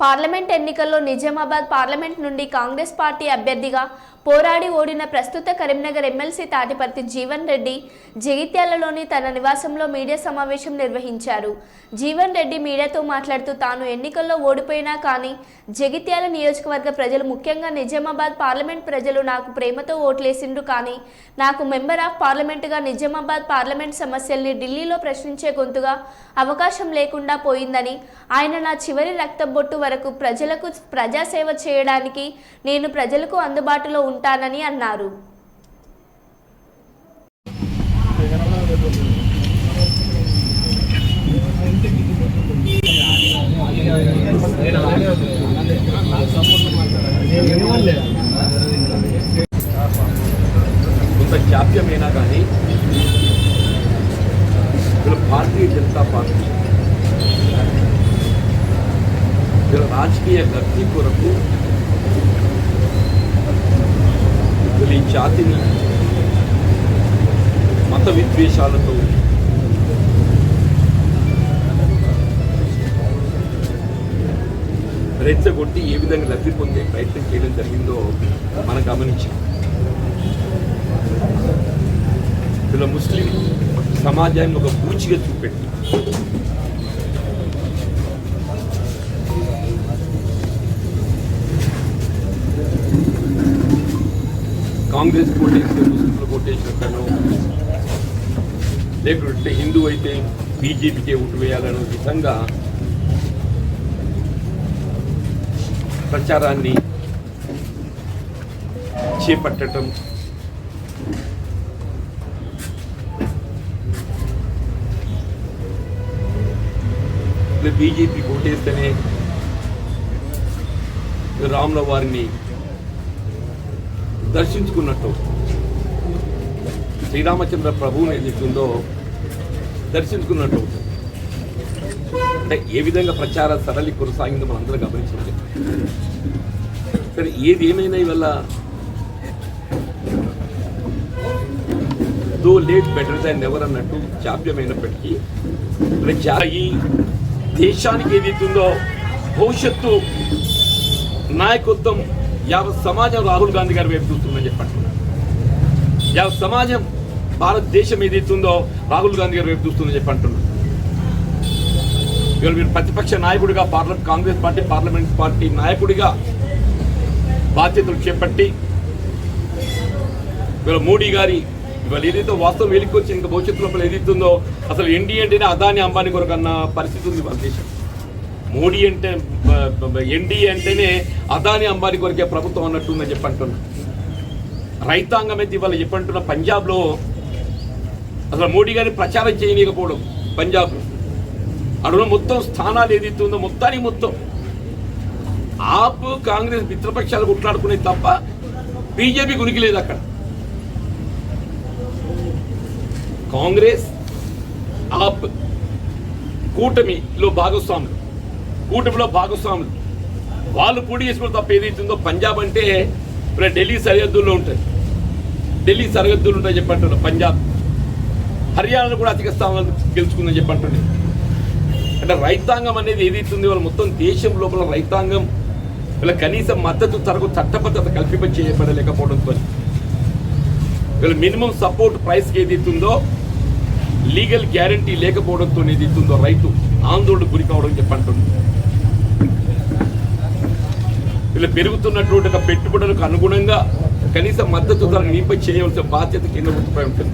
Parliament ఎన్నికల్లో Nizamabad parliament నుండి Congress party అభ్యర్థిగా పోరాడి ఓడిన ప్రస్తుత కరీంనగర్ ఎమ్మెల్సీ తాటిపర్తి జీవన్ రెడ్డి జగిత్యాలలోని తన నివాసంలో మీడియా సమావేశం నిర్వహించారు. జీవన్ రెడ్డి మీడియాతో మాట్లాడుతూ తాను ఎన్నికల్లో ఓడిపోయినా కానీ జగిత్యాల నియోజకవర్గ ప్రజలు ముఖ్యంగా నిజామాబాద్ పార్లమెంట్ ప్రజలు నాకు ప్రేమతో ఓట్లేసిండ్రు కానీ నాకు మెంబర్ ఆఫ్ పార్లమెంటుగా నిజామాబాద్ పార్లమెంట్ సమస్యల్ని ఢిల్లీలో ప్రశ్నించే గొంతుగా అవకాశం లేకుండా పోయిందని ఆయన నా చివరి రక్తబొట్టు వరకు ప్రజలకు ప్రజాసేవ చేయడానికి నేను ప్రజలకు అందుబాటులో ఉంటానని అన్నారు. కొంత జాప్యమైనా కానీ ఇక్కడ భారతీయ జనతా పార్టీ ఇక్కడ రాజకీయ లబ్ధి కొరకు మీ ఈ జాతిని మత విద్వేషాలతో రెచ్చగొట్టి ఏ విధంగా లబ్ధి పొందే ప్రయత్నం చేయడం జరిగిందో మనం గమనించాం. ఇలా ముస్లిం సమాజాన్ని ఒక పూచిగా చూపెట్టి కాంగ్రెస్ కోటేస్తే ముస్లింలు కోటేసినట్టనో లేకుంటే హిందూ అయితే బీజేపీకే ఓటు వేయాలనే విధంగా ప్రచారాన్ని చేపట్టడం ఇలా బీజేపీ ఓటేస్తేనే రాముల వారిని దర్శించుకున్నట్టు శ్రీరామచంద్ర ప్రభువుని ఏదైతుందో దర్శించుకున్నట్టు అంటే ఏ విధంగా ప్రచార సరళి కొనసాగిందో మనం అందరం గమనించాలి సరే ఏది ఏమైనా ఇవల్ల though late better than ever అన్నట్టు జాప్యమైనప్పటికీ మరి ఈ దేశానికి ఏదైతుందో భవిష్యత్తు నాయకత్వం యావత్ సమాజం రాహుల్ గాంధీ గారి వైపు చూస్తుందని చెప్పంటున్నారు యావత్ సమాజం భారతదేశం ఏదైతుందో రాహుల్ గాంధీ గారి వైపు చూస్తుందని చెప్పంటున్నారు ఇవాళ మీరు ప్రతిపక్ష నాయకుడిగా parliament Congress party parliament party నాయకుడిగా బాధ్యతలు చేపట్టి ఇవాళ మోడీ గారి ఇవాళ ఏదైతే వాస్తవం వెలికొచ్చి ఇంకా భవిష్యత్తు లోపల ఏదైతుందో అసలు ఎన్డీ అంటేనే అదాని అంబానీ కొరకు అన్న పరిస్థితి ఉంది మన దేశం మోడీ అంటే ఎన్డీఏ అంటేనే అదాని అంబానీ కొరకే ప్రభుత్వం అన్నట్టుందని చెప్పి అంటున్నా. రైతాంగం అయితే ఇవాళ చెప్పంటున్న పంజాబ్లో అసలు మోడీ గారిని ప్రచారం చేయనీయకపోవడం పంజాబ్లో. అక్కడ మొత్తం స్థానాలు ఏదైతే ఉందో మొత్తానికి మొత్తం. ఆప్ కాంగ్రెస్ మిత్రపక్షాలు కొట్లాడుకునేది తప్ప బీజేపీ గురికి లేదు అక్కడ. కాంగ్రెస్ ఆప్ కూటమిలో భాగస్వాములు. కూటమిలో భాగస్వాములు. వాళ్ళు పూడి చేసుకుని తప్ప ఏదైతుందో పంజాబ్ అంటే ఇప్పుడు ఢిల్లీ సరిహద్దుల్లో ఉంటుంది. ఢిల్లీ సరిహద్దులు ఉంటాయి చెప్పంటున్నారు పంజాబ్. హర్యానాలో కూడా అధిక స్థానాలు గెలుచుకుందని చెప్పంటుండే. అంటే రైతాంగం అనేది ఏదైతుంది వాళ్ళు మొత్తం దేశం లోపల రైతాంగం వీళ్ళ కనీసం మద్దతు తరకు చట్టబద్ధత కల్పింప చేయబడలేకపోవడంతో వీళ్ళ మినిమం సపోర్ట్ ప్రైస్కి ఏదైతుందో లీగల్ గ్యారంటీ లేకపోవడంతో ఏదైతుందో రైతు ఆందోళన గురి కావడం చెప్పంటుంది వీళ్ళు పెరుగుతున్నటువంటి ఒక పెట్టుబడులకు అనుగుణంగా కనీస మద్దతు ధర నింప చేయవలసిన బాధ్యత కేంద్ర ప్రభుత్వంపై ఉంటుంది.